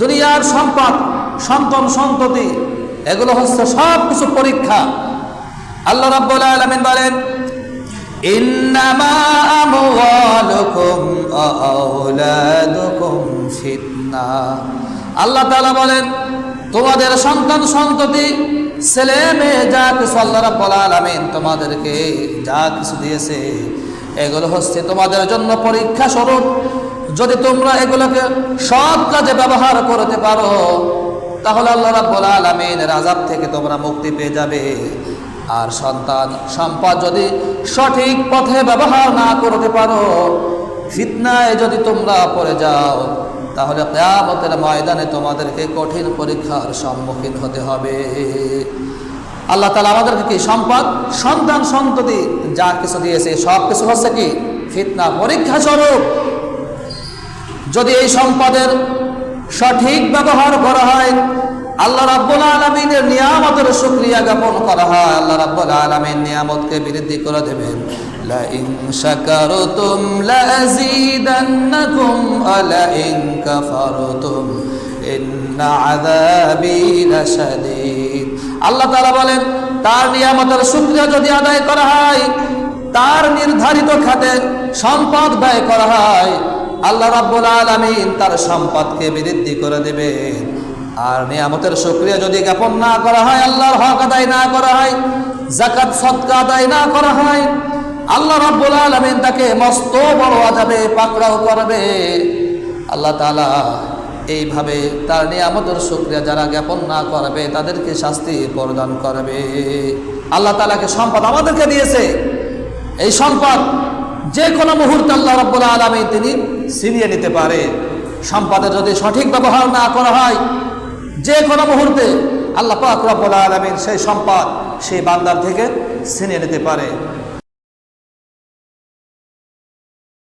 দুনিয়ার সম্পদ সন্তান সন্ততি, এগুলো হচ্ছে সব কিছু পরীক্ষা। আল্লাহ রাব্বুল আলামিন বলেন, ইন্নামা আমওয়ালুকুম ওয়া আওলাদুকুম ফিতনা। আল্লাহ তাআলা বলেন, তোমাদের সন্তান সন্ততি ছেলে মেয়ে যা কিছু আল্লাহ রাব্বুল আলামিন তোমাদেরকে যা কিছু দিয়েছে এগুলো হচ্ছে তোমাদের জন্য পরীক্ষা স্বরূপ। যদি তোমরা এগুলোকে সৎ কাজে ব্যবহার করতে পারো, তাহলে আল্লাহ রাব্বুল আলামিনের আযাব থেকে তোমরা মুক্তি পেয়ে যাবে। আর সন্তান সম্পদ যদি সঠিক পথে ব্যবহার না করতে পারো, ফিতনায় যদি তোমরা পড়ে যাও, তাহলে কেয়ামতের ময়দানে তোমাদেরকে কঠিন পরীক্ষার সম্মুখীন হতে হবে। আল্লাহ তালা আমাদেরকে কি সম্পদ, সন্তান সন্ততি যা কিছু দিয়েছে, সব কিছু হচ্ছে কি? ফিতনা, পরীক্ষা স্বরূপ। যদি এই সম্পদের সঠিক ব্যবহার করা হয়, আল্লাহ রাব্বুল আলামিনের নিয়ামতের শুকরিয়া জ্ঞাপন করা হয়। আল্লাহ রাব্বুল আলামিন নিয়ামতকে বৃদ্ধি করে দেবেন। লা ইন শাকারতুম লা আযীদান্নাকুম ওয়া লা ইন আল্লাহ তাআলা বলেন, তার নিয়ামতের শুকরিয়া যদি আদায় করা হয়, তার নির্ধারিত খাতে সম্পদ ব্যয় করা হয়, আল্লাহ রাব্বুল আলামিন তার সম্পদকে বৃদ্ধি করে দেবেন। আর নিয়ামতের শুকরিয়া যদি জ্ঞাপন না করা হয়, আল্লাহর হক আদায় না করা হয় জাকাত সদকা আদায় না করা হয়, আল্লাহ রাব্বুল আলামিন তাকে মস্ত বড় আযাবে পাকড়াও করবে। আল্লাহ তাআলা এইভাবে তার নিয়ামতের শুকরিয়া যারা জ্ঞাপন না করবে, তাদেরকে শাস্তি প্রদান করবে। আল্লাহ তালাকে সম্পদ আমাদেরকে দিয়েছে। এই সম্পদ যে কোনো মুহূর্তে আল্লাহ রাব্বুল আলামিন তিনি ছিনিয়ে নিতে পারে। সম্পদের যদি সঠিক ব্যবহার না করা হয় যে কোনো মুহূর্তে আল্লাহ পাক রব্বুল আলামিন সেই সম্পদ সেই বান্দার থেকে ছিনিয়ে নিতে পারে।